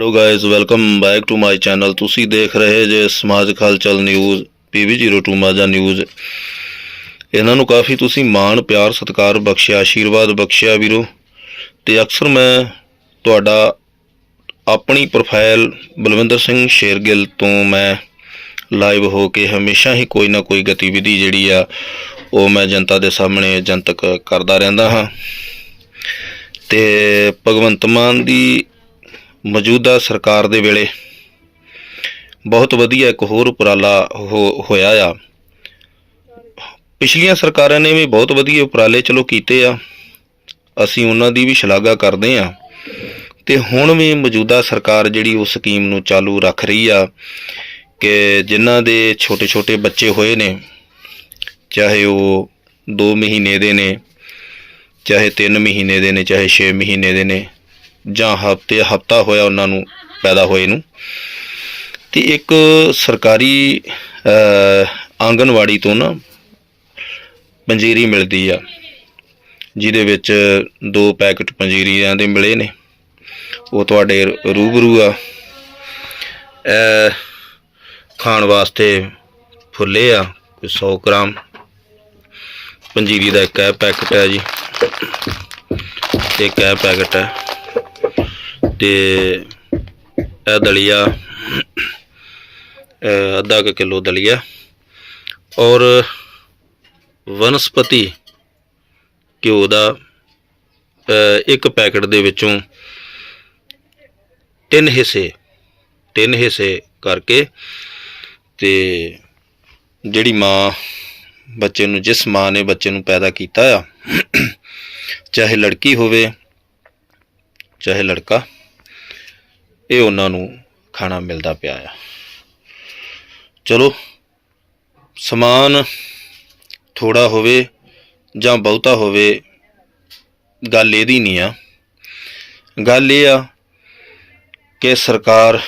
Hello guys welcome back to my channel ਤੁਸੀਂ ਦੇਖ ਰਹੇ ਜੇ ਸਮਾਜਿਕ ਹਲਚਲ ਨਿਊਜ਼ PV02 ਮਾਝਾ ਨਿਊਜ਼ ਇਹਨਾਂ ਨੂੰ ਕਾਫੀ ਤੁਸੀਂ ਮਾਣ, ਪਿਆਰ, ਸਤਿਕਾਰ ਬਖਸ਼ਿਆ, ਆਸ਼ੀਰਵਾਦ ਬਖਸ਼ਿਆ ਵੀਰੋ। ਤੇ ਅਕਸਰ ਮੈਂ ਤੁਹਾਡਾ ਆਪਣੀ ਪ੍ਰੋਫਾਈਲ ਬਲਵਿੰਦਰ ਸਿੰਘ ਸ਼ੇਰਗਿੱਲ ਤੋਂ ਮੈਂ ਲਾਈਵ ਹੋ ਕੇ ਹਮੇਸ਼ਾ ਹੀ ਕੋਈ ਨਾ ਕੋਈ ਗਤੀਵਿਧੀ ਜਿਹੜੀ ਆ, ਉਹ ਮੈਂ ਜਨਤਾ ਦੇ ਸਾਹਮਣੇ ਜਨਤਕ ਕਰਦਾ ਰਹਿੰਦਾ ਹਾਂ। ਤੇ ਭਗਵੰਤ ਮਾਨ ਦੀ ਮੌਜੂਦਾ ਸਰਕਾਰ ਦੇ ਵੇਲੇ ਬਹੁਤ ਵਧੀਆ ਇੱਕ ਹੋਰ ਉਪਰਾਲਾ ਹੋ- ਹੋਇਆ ਆ। ਪਿਛਲੀਆਂ ਸਰਕਾਰਾਂ ਨੇ ਵੀ ਬਹੁਤ ਵਧੀਆ ਉਪਰਾਲੇ ਚਲੋ ਕੀਤੇ ਆ। ਅਸੀਂ ਉਹਨਾਂ ਦੀ ਵੀ ਸ਼ਲਾਘਾ ਕਰਦੇ ਆ। ਤੇ ਹੁਣ ਵੀ ਮੌਜੂਦਾ ਸਰਕਾਰ ਜਿਹੜੀ ਉਹ ਸਕੀਮ ਨੂੰ ਚਾਲੂ ਰੱਖ ਰਹੀ ਆ ਕਿ ਜਿਨ੍ਹਾਂ ਦੇ ਛੋਟੇ-ਛੋਟੇ ਬੱਚੇ ਹੋਏ ਨੇ, ਚਾਹੇ ਉਹ 2 ਮਹੀਨੇ ਦੇ ਨੇ, ਚਾਹੇ 3 ਮਹੀਨੇ ਦੇ ਨੇ, ਚਾਹੇ 6 ਮਹੀਨੇ ਦੇ ਨੇ ਜਾਂ ਹਫ਼ਤੇ ਹਫਤਾ ਹੋਇਆ ਉਹਨਾਂ ਨੂੰ ਪੈਦਾ ਹੋਏ ਨੂੰ। ਤੇ ਇੱਕ ਸਰਕਾਰੀ ਅਹ, ਆਂਗਨਵਾੜੀ ਤੋਂ ਨਾ ਪੰਜੀਰੀ ਮਿਲਦੀ ਆ ਜਿਹਦੇ ਵਿੱਚ ਦੋ ਪੈਕਟ ਪੰਜੀਰੀਆਂ ਦੇ ਮਿਲੇ ਨੇ। ਉਹ ਤੁਹਾਡੇ ਰੂਬਰੂ ਆ। ਇਹ ਖਾਣ ਵਾਸਤੇ ਫੁੱਲੇ ਆ ਕੋਈ 100 ਗ੍ਰਾਮ। ਪੰਜੀਰੀ ਦਾ ਇੱਕ ਇਹ ਪੈਕਟ ਹੈ ਜੀ। ਇੱਕ ਇਹ ਪੈਕਟ ਹੈ। ਤੇ ਇਹ ਦਲੀਆ ਅੱਧਾ ਕੁ ਕਿਲੋ ਦਲੀਆ ਔਰ ਵਨਸਪਤੀ ਘਿਓ ਦਾ ਇੱਕ ਪੈਕਟ ਦੇ ਵਿੱਚੋਂ ਤਿੰਨ ਹਿੱਸੇ ਤਿੰਨ ਹਿੱਸੇ ਕਰਕੇ ਤੇ ਜਿਹੜੀ ਮਾਂ ਬੱਚੇ ਨੂੰ, ਜਿਸ ਮਾਂ ਨੇ ਬੱਚੇ ਨੂੰ ਪੈਦਾ ਕੀਤਾ ਆ, ਚਾਹੇ ਲੜਕੀ ਹੋਵੇ, ਚਾਹੇ ਲੜਕਾ ਇਹ ਉਹਨਾਂ ਨੂੰ ਖਾਣਾ ਮਿਲਦਾ ਪਿਆ ਆ। ਚਲੋ, ਸਮਾਨ ਥੋੜਾ ਹੋਵੇ ਜਾਂ ਬਹੁਤਾ ਹੋਵੇ, ਗੱਲ ਇਹਦੀ ਨਹੀਂ ਆ। ਗੱਲ ਇਹ ਆ ਕਿ ਸਰਕਾਰ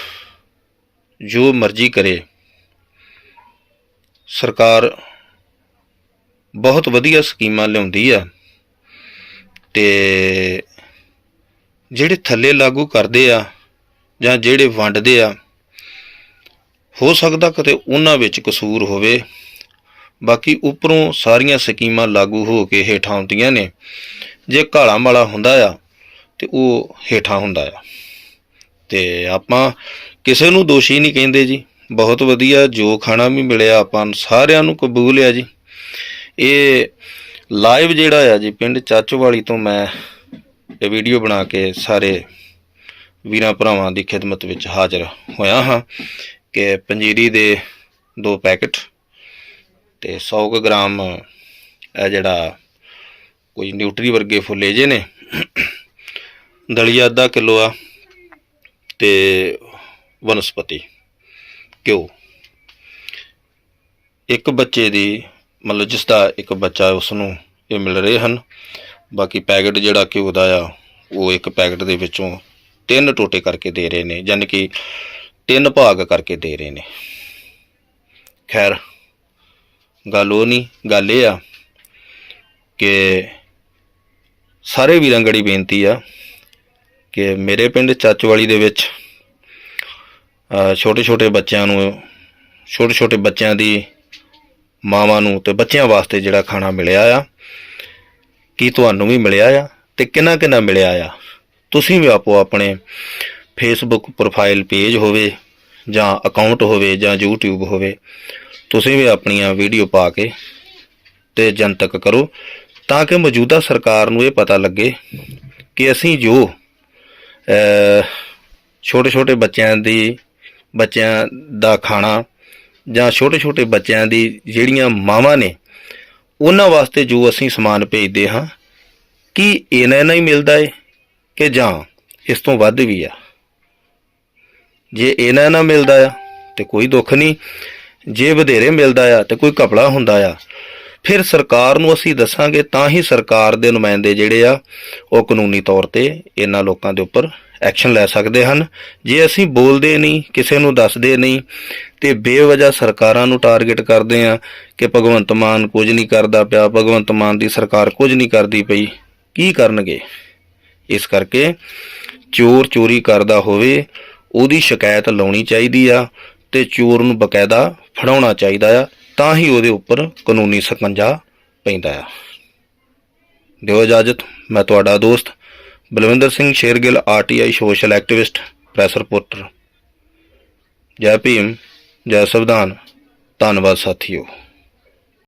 ਜੋ ਮਰਜ਼ੀ ਕਰੇ, ਸਰਕਾਰ ਬਹੁਤ ਵਧੀਆ ਸਕੀਮਾਂ ਲਿਆਉਂਦੀ ਆ ਤੇ ਜਿਹੜੇ ਥੱਲੇ ਲਾਗੂ ਕਰਦੇ ਆ ਜਾਂ ਜਿਹੜੇ ਵੰਡਦੇ ਆ, ਹੋ ਸਕਦਾ ਕਿਤੇ ਉਹਨਾਂ ਵਿੱਚ ਕਸੂਰ ਹੋਵੇ। ਬਾਕੀ ਉੱਪਰੋਂ ਸਾਰੀਆਂ ਸਕੀਮਾਂ ਲਾਗੂ ਹੋ ਕੇ ਹੇਠਾਂ ਆਉਂਦੀਆਂ ਨੇ। ਜੇ ਘਾਲਾ ਮਾਲਾ ਹੁੰਦਾ ਆ, ਤੇ ਉਹ ਹੇਠਾਂ ਹੁੰਦਾ ਆ। ਤੇ ਆਪਾਂ ਕਿਸੇ ਨੂੰ ਦੋਸ਼ੀ ਨਹੀਂ ਕਹਿੰਦੇ ਜੀ। ਬਹੁਤ ਵਧੀਆ, ਜੋ ਖਾਣਾ ਵੀ ਮਿਲਿਆ ਆਪਾਂ ਸਾਰਿਆਂ ਨੂੰ ਕਬੂਲ ਆ ਜੀ। ਇਹ ਲਾਈਵ ਜਿਹੜਾ ਆ ਜੀ, ਪਿੰਡ ਚਾਚੋਵਾਲੀ ਤੋਂ ਮੈਂ ਇਹ ਵੀਡੀਓ ਬਣਾ ਕੇ ਸਾਰੇ ਵੀਰਾਂ ਭਰਾਵਾਂ ਦੀ ਖਿਦਮਤ ਵਿੱਚ ਹਾਜ਼ਰ ਹੋਇਆ ਹਾਂ ਕਿ ਪੰਜੀਰੀ ਦੇ ਦੋ ਪੈਕਟ ਤੇ 100 ਕੁ ਗ੍ਰਾਮ ਇਹ ਜਿਹੜਾ ਕੋਈ ਨਿਊਟਰੀ ਵਰਗੇ ਫੁੱਲੇ ਜੇ ਨੇ। ਦਲੀਆ ਅੱਧਾ ਕਿਲੋ ਆ ਤੇ ਵਨਸਪਤੀ ਘਿਓ। ਇੱਕ ਬੱਚੇ ਦੀ ਮਤਲਬ ਜਿਸ ਦਾ ਇੱਕ ਬੱਚਾ ਉਸ ਨੂੰ ਇਹ ਮਿਲ ਰਹੇ ਹਨ। ਬਾਕੀ ਪੈਕਟ ਜਿਹੜਾ ਘਿਓ ਦਾ ਆ, ਉਹ ਇੱਕ ਪੈਕਟ ਦੇ ਵਿੱਚੋਂ ਤਿੰਨ ਟੋਟੇ ਕਰਕੇ ਦੇ ਰਹੇ ਨੇ ਯਾਨੀ ਕਿ ਤਿੰਨ ਭਾਗ ਕਰਕੇ ਦੇ ਰਹੇ ਨੇ। ਖੈਰ, ਗੱਲ ਉਹ ਨਹੀਂ, ਗੱਲ ਇਹ ਆ ਕਿ ਸਾਰੇ ਵੀਰਾਂ ਗੜੀ ਬੇਨਤੀ ਆ ਕਿ ਮੇਰੇ ਪਿੰਡ ਚਾਚਵਾਲੀ ਦੇ ਵਿੱਚ ਛੋਟੇ ਛੋਟੇ ਬੱਚਿਆਂ ਨੂੰ ਛੋਟੇ ਛੋਟੇ ਬੱਚਿਆਂ ਦੀ ਮਾਵਾਂ ਨੂੰ ਤੇ ਬੱਚਿਆਂ ਵਾਸਤੇ ਜਿਹੜਾ ਖਾਣਾ ਮਿਲਿਆ ਆ, ਕੀ ਤੁਹਾਨੂੰ ਵੀ ਮਿਲਿਆ ਆ ਤੇ ਕਿੰਨਾ ਕਿੰਨਾ ਮਿਲਿਆ ਆ? ਤੁਸੀਂ ਵੀ ਆਪੋ ਆਪਣੇ ਫੇਸਬੁੱਕ ਪ੍ਰੋਫਾਈਲ ਪੇਜ ਹੋਵੇ ਜਾਂ ਅਕਾਊਂਟ ਹੋਵੇ ਜਾਂ YouTube ਹੋਵੇ, ਤੁਸੀਂ ਵੀ ਆਪਣੀਆਂ ਵੀਡੀਓ ਪਾ ਕੇ ਤੇ ਜਨਤਕ ਕਰੋ ਤਾਂ ਕਿ ਮੌਜੂਦਾ ਸਰਕਾਰ ਨੂੰ ਇਹ ਪਤਾ ਲੱਗੇ ਕਿ ਅਸੀਂ ਜੋ ਛੋਟੇ ਛੋਟੇ ਬੱਚਿਆਂ ਦੀ, ਬੱਚਿਆਂ ਦਾ ਖਾਣਾ ਜਾਂ ਛੋਟੇ ਛੋਟੇ ਬੱਚਿਆਂ ਦੀ ਜਿਹੜੀਆਂ ਮਾਵਾਂ ਨੇ, ਉਹਨਾਂ ਵਾਸਤੇ ਜੋ ਅਸੀਂ ਸਮਾਨ ਭੇਜਦੇ ਹਾਂ, ਕੀ ਇਹਨਾਂ ਇਹਨਾਂ ਹੀ ਮਿਲਦਾ ਏ? ਕਿ ਜਾਂ ਇਸ ਤੋਂ ਵੱਧ ਵੀ ਆ। ਜੇ ਇਹਨਾਂ ਨਾਲ ਮਿਲਦਾ ਆ, ਤੇ ਕੋਈ ਦੁੱਖ ਨਹੀਂ। ਜੇ ਵਧੇਰੇ ਮਿਲਦਾ ਆ, ਤੇ ਕੋਈ ਕਪੜਾ ਹੁੰਦਾ ਆ। ਫਿਰ ਸਰਕਾਰ ਨੂੰ ਅਸੀਂ ਦੱਸਾਂਗੇ, ਤਾਂ ਹੀ ਸਰਕਾਰ ਦੇ ਨੁਮਾਇੰਦੇ ਜਿਹੜੇ ਆ, ਉਹ ਕਾਨੂੰਨੀ ਤੌਰ ਤੇ ਇਹਨਾਂ ਲੋਕਾਂ ਦੇ ਉੱਪਰ ਐਕਸ਼ਨ ਲੈ ਸਕਦੇ ਹਨ। ਜੇ ਅਸੀਂ ਬੋਲਦੇ ਨਹੀਂ, ਕਿਸੇ ਨੂੰ ਦੱਸਦੇ ਨਹੀਂ, ਤੇ ਬੇਵਜ੍ਹਾ ਸਰਕਾਰਾਂ ਨੂੰ ਟਾਰਗੇਟ ਕਰਦੇ ਆ ਕਿ ਭਗਵੰਤ ਮਾਨ ਕੁਝ ਨਹੀਂ ਕਰਦਾ ਪਿਆ, ਭਗਵੰਤ ਮਾਨ ਦੀ ਸਰਕਾਰ ਕੁਝ ਨਹੀਂ ਕਰਦੀ ਪਈ, ਕੀ ਕਰਨਗੇ? ਇਸ ਕਰਕੇ ਚੋਰ ਚੋਰੀ ਕਰਦਾ ਹੋਵੇ, ਉਹਦੀ ਸ਼ਿਕਾਇਤ ਲਾਉਣੀ ਚਾਹੀਦੀ ਆ ਤੇ ਚੋਰ ਨੂੰ ਬਕਾਇਦਾ ਫੜਾਉਣਾ ਚਾਹੀਦਾ ਆ, ਤਾਂ ਹੀ ਉਹਦੇ ਉੱਪਰ ਕਾਨੂੰਨੀ ਸਕੰਜਾ ਪੈਂਦਾ ਆ। ਦਿਓ ਇਜਾਜ਼ਤ, ਮੈਂ ਤੁਹਾਡਾ ਦੋਸਤ Balwinder Singh Shergill RTI social activist, press reporter. Jai Bhim, Jai ਸੰਵਿਧਾਨ, ਧੰਨਵਾਦ ਸਾਥੀਓ।